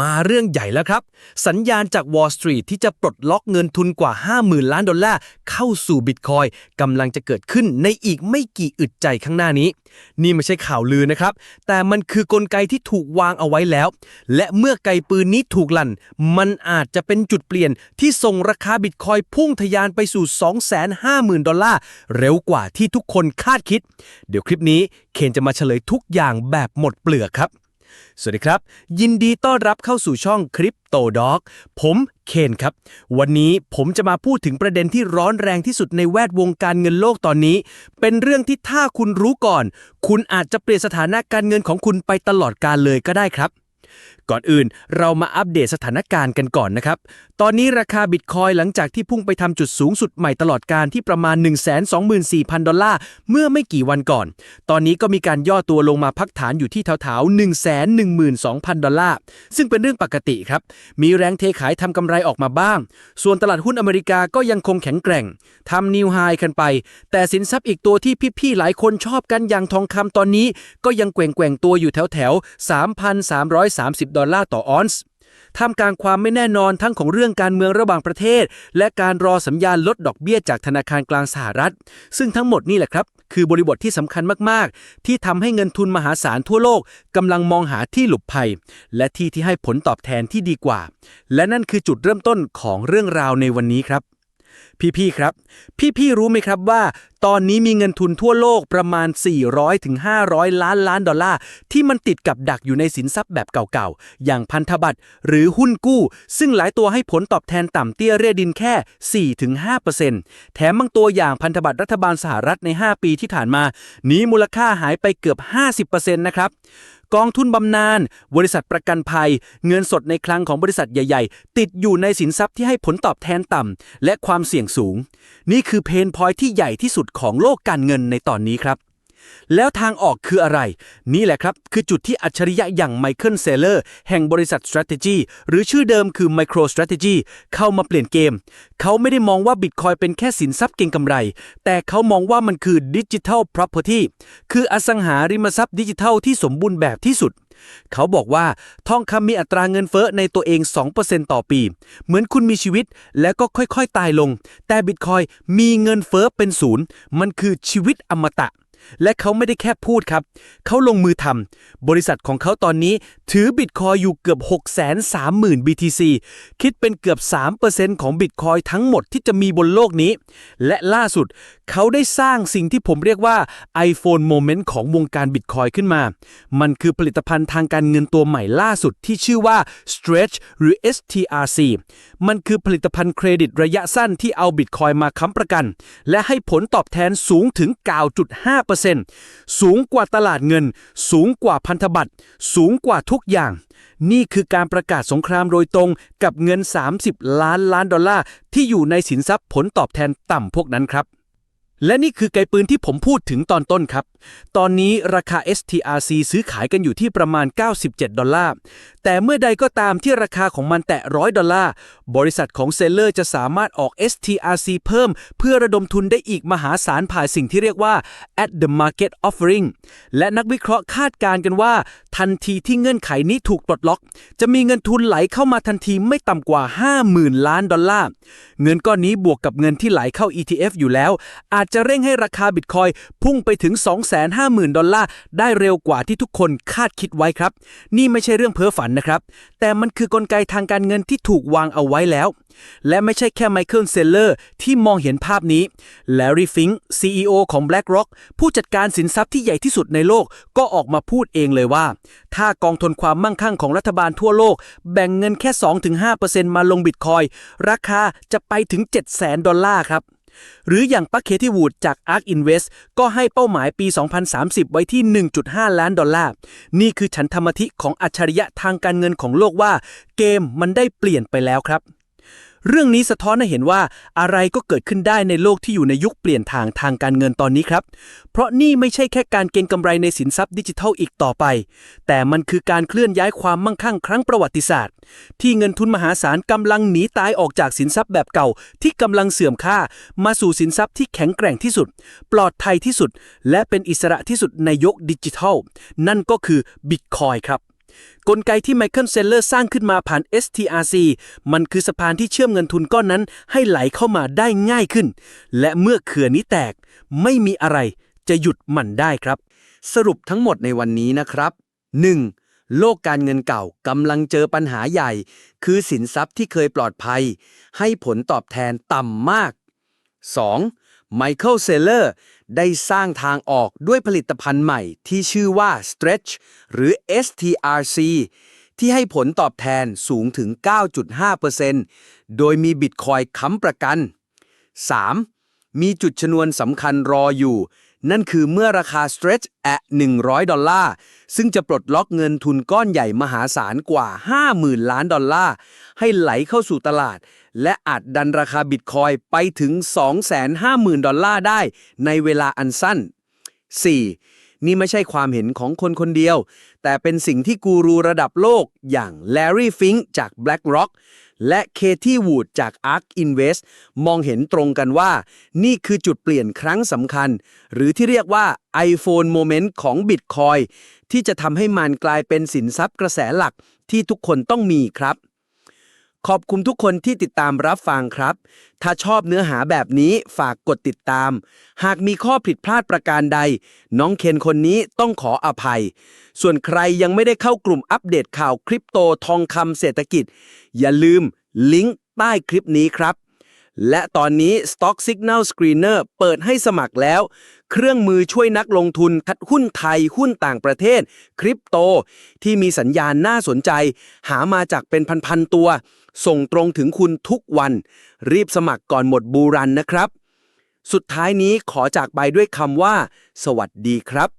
มาเรื่องใหญ่แล้วครับ สัญญาณจาก Wall Street ที่จะปลดล็อกเงินทุนกว่า 50,000 ล้านดอลลาร์เข้าสู่บิตคอยกำลังจะเกิดขึ้นในอีกไม่กี่อึดใจข้างหน้านี้ นี่ไม่ใช่ข่าวลือนะครับ แต่มันคือกลไกที่ถูกวางเอาไว้แล้ว และเมื่อไกปืนนี้ถูกลั่น มันอาจจะเป็นจุดเปลี่ยนที่ส่งราคาบิตคอยพุ่งทะยานไปสู่ 250,000 ดอลลาร์เร็วกว่าที่ทุกคนคาดคิด เดี๋ยวคลิปนี้เคนจะมาเฉลยทุกอย่างแบบหมดเปลือกครับ สวัสดีครับ ยินดีต้อนรับเข้าสู่ช่องคริปโตด็อกผมเคนครับ วันนี้ผมจะมาพูดถึงประเด็นที่ร้อนแรงที่สุดในแวดวงการเงินโลกตอนนี้ เป็นเรื่องที่ถ้าคุณรู้ก่อน คุณอาจจะเปลี่ยนสถานะการเงินของคุณไปตลอดกาลเลยก็ได้ครับ ก่อนอื่นเรามาอัปเดตสถานการณ์กันก่อนนะครับ ตอนนี้ราคาบิตคอยหลังจากที่พุ่งไปทำจุดสูงสุดใหม่ตลอดการที่ประมาณ 124,000 ดอลลาร์เมื่อไม่กี่วันก่อน ตอนนี้ก็มีการย่อตัวลงมาพักฐานอยู่ที่แถวๆ112,000 ดอลลาร์ ซึ่งเป็นเรื่องปกติครับ มีแรงเทขายทำกำไรออกมาบ้าง ส่วนตลาดหุ้นอเมริกาก็ยังคงแข็งแกร่งทำนิวไฮกันไป แต่สินทรัพย์อีกตัวที่พี่ๆหลายคนชอบกันอย่างทองคำตอนนี้ ก็ยังแกว่งๆตัวอยู่แถวๆ3,330 ดอลลาร์ต่อออนซ์ท่ามกลางความไม่แน่นอนทั้งของเรื่องการเมืองระหว่างประเทศ และการรอสัญญาณลดดอกเบี้ยจากธนาคารกลางสหรัฐ ซึ่งทั้งหมดนี่แหละครับ คือบริบทที่สำคัญมาก ๆ ที่ทำให้เงินทุนมหาศาลทั่วโลกกำลังมองหาที่หลบภัย และที่ที่ให้ผลตอบแทนที่ดีกว่า และนั่นคือจุดเริ่มต้นของเรื่องราวในวันนี้ครับ พี่ๆครับ พี่ๆรู้ไหมครับว่า ตอนนี้มีเงินทุนทั่วโลกประมาณ 400ถึง500ล้านล้านดอลลาร์ที่มันติดกับดักอยู่ในสินทรัพย์แบบเก่าๆ อย่างพันธบัตรหรือหุ้นกู้ ซึ่งหลายตัวให้ผลตอบแทนต่ำเตี้ยเรียดินแค่ 4-5%แถมบางตัวอย่างพันธบัตรรัฐบาลสหรัฐใน 5 ปีที่ผ่านมา นี้มูลค่าหายไปเกือบ 50%นะครับกองทุนบำนาญบริษัทประกันภัย เงินสดในคลังของบริษัทใหญ่ ๆ ติดอยู่ในสินทรัพย์ที่ให้ผลตอบแทนต่ำและความเสี่ยงสูง นี่คือเพนพอยที่ใหญ่ที่สุดของโลกการเงินในตอนนี้ครับ แล้วทางออกคืออะไร นี่แหละครับ คือจุดที่อัจฉริยะอย่างไมเคิลเซเลอร์แห่งบริษัท Strategy หรือชื่อเดิมคือ Micro Strategy เข้ามาเปลี่ยนเกม เขาไม่ได้มองว่าบิตคอยเป็นแค่สินทรัพย์เก็งกำไร แต่เขามองว่ามันคือดิจิทัล property คืออสังหาริมทรัพย์ดิจิทัลที่สมบูรณ์แบบที่สุด เขาบอกว่าทองคำมีอัตราเงินเฟ้อในตัวเอง 2%ต่อปี เหมือนคุณมีชีวิตแล้วก็ค่อยๆ ตายลง แต่บิตคอยมีเงินเฟ้อเป็นศูนย์ มันคือชีวิตอมตะ และเขาไม่ได้แค่พูดครับ เขาลงมือทำ บริษัทของเขาตอนนี้ถือบิตคอยอยู่เกือบ 630,000 BTC คิดเป็นเกือบ 3%ของบิตคอยทั้งหมดที่จะมีบนโลกนี้ และล่าสุด เขาได้สร้างสิ่งที่ผมเรียกว่า iPhone Moment ของวงการบิตคอยขึ้นมา มันคือผลิตภัณฑ์ทางการเงินตัวใหม่ล่าสุดที่ชื่อว่า Stretch หรือ STRC มันคือผลิตภัณฑ์เครดิตระยะสั้นที่เอาบิตคอยมาค้ำประกัน และให้ผลตอบแทนสูงถึง9.5สูงกว่าตลาดเงิน สูงกว่าพันธบัตร สูงกว่าทุกอย่าง นี่คือการประกาศสงครามโดยตรงกับเงิน 30 ล้านล้านดอลลาร์ที่อยู่ในสินทรัพย์ผลตอบแทนต่ำพวกนั้นครับ และนี่คือไกปืนที่ผมพูดถึงตอนต้นครับ ตอนนี้ราคา STRC ซื้อขายกันอยู่ที่ประมาณ 97 ดอลลาร์ แต่เมื่อใดก็ตามที่ราคาของมันแตะ100ดอลลาร์ บริษัทของเซลเลอร์จะสามารถออก STRC เพิ่ม เพื่อระดมทุนได้อีกมหาศาลผ่านสิ่งที่เรียกว่า at the market offering และนักวิเคราะห์คาดการณ์กันว่า ทันทีที่เงื่อนไขนี้ถูกปลดล็อก จะมีเงินทุนไหลเข้ามาทันทีไม่ต่ำกว่า 50,000 ล้านดอลลาร์ เงินก้อนนี้บวกกับเงินที่ไหลเข้า ETF อยู่แล้วอาจจะเร่งให้ราคาบิตคอยพุ่งไปถึง 250,000 ดอลลาร์ ได้เร็วกว่าที่ทุกคนคาดคิดไว้ครับ นี่ไม่ใช่เรื่องเพ้อฝันนะครับ แต่มันคือกลไกทางการเงินที่ถูกวางเอาไว้แล้ว และไม่ใช่แค่ไมเคิลเซลเลอร์ที่มองเห็นภาพนี้แลรี่ฟิง CEO ของ BlackRock ผู้จัดการสินทรัพย์ที่ใหญ่ที่สุดในโลกก็ออกมาพูดเองเลยว่า ถ้ากองทุนความมั่งคั่งของรัฐบาลทั่วโลก แบ่งเงินแค่ 2-5%มาลงบิตคอยราคาจะไปถึง 700,000 ดอลลาร์ครับ หรืออย่างปักเคที่วูดจาก ARK Invest ก็ให้เป้าหมายปี 2030 ไว้ที่ 1.5 ล้านดอลลาร์ นี่คือฉันธรรมธิของอัจฉริยะทางการเงินของโลกว่า เกมมันได้เปลี่ยนไปแล้วครับ เรื่องนี้สะท้อนให้เห็นว่าอะไรก็เกิดขึ้นได้ในโลกที่อยู่ในยุคเปลี่ยนทางทางการเงินตอนนี้ครับ เพราะนี่ไม่ใช่แค่การเก็งกำไรในสินทรัพย์ดิจิทัลอีกต่อไป แต่มันคือการเคลื่อนย้ายความมั่งคั่งครั้งประวัติศาสตร์ ที่เงินทุนมหาศาลกำลังหนีตายออกจากสินทรัพย์แบบเก่า ที่กำลังเสื่อมค่า มาสู่สินทรัพย์ที่แข็งแกร่งที่สุด ปลอดภัยที่สุด และเป็นอิสระที่สุดในยุคดิจิทัล นั่นก็คือบิตคอยครับ กลไกที่ไมเคิลเซลเลอร์สร้างขึ้นมาผ่าน STRC มันคือสะพานที่เชื่อมเงินทุนก้อนนั้นให้ไหลเข้ามาได้ง่ายขึ้น และเมื่อเขื่อนนี้แตกไม่มีอะไรจะหยุดมันได้ครับ สรุปทั้งหมดในวันนี้นะครับ 1. โลกการเงินเก่ากำลังเจอปัญหาใหญ่ คือสินทรัพย์ที่เคยปลอดภัย ให้ผลตอบแทนต่ำมาก 2. ไมเคิลเซเลอร์ได้สร้างทางออกด้วยผลิตภัณฑ์ใหม่ที่ชื่อว่า Stretch หรือ STRC ที่ให้ผลตอบแทนสูงถึง 9.5%โดยมีบิตคอยค้ำประกัน 3. มีจุดชนวนสำคัญรออยู่ นั่นคือเมื่อราคา Stretch at 100 ดอลลาร์ ซึ่งจะปลดล็อกเงินทุนก้อนใหญ่มหาศาลกว่า 50,000 ล้านดอลลาร์ ให้ไหลเข้าสู่ตลาด และอาจดันราคาบิตคอยไปถึง 250,000 ดอลลาร์ได้ในเวลาอันสั้น 4. นี่ไม่ใช่ความเห็นของคนคนเดียว แต่เป็นสิ่งที่กูรูระดับโลกอย่าง Larry Fink จาก BlackRock และเคที่วูดจาก ARK Invest มองเห็นตรงกันว่า นี่คือจุดเปลี่ยนครั้งสำคัญ หรือที่เรียกว่า iPhone Moment ของ Bitcoin ที่จะทำให้มันกลายเป็นสินทรัพย์กระแสหลักที่ทุกคนต้องมีครับ ขอบคุณทุกคนที่ติดตามรับฟังครับ ถ้าชอบเนื้อหาแบบนี้ฝากกดติดตาม หากมีข้อผิดพลาดประการใด น้องเคนคนนี้ต้องขออภัย ส่วนใครยังไม่ได้เข้ากลุ่มอัปเดตข่าวคริปโตทองคำเศรษฐกิจ อย่าลืมลิงก์ใต้คลิปนี้ครับ และตอนนี้ Stock Signal Screener เปิดให้สมัครแล้ว เครื่องมือช่วยนักลงทุนคัดหุ้นไทยหุ้นต่างประเทศ คริปโต ที่มีสัญญาณน่าสนใจ หามาจากเป็นพันๆตัว ส่งตรงถึงคุณทุกวัน รีบสมัครก่อนหมดบูรันนะครับ สุดท้ายนี้ขอจากไปด้วยคำว่า สวัสดีครับ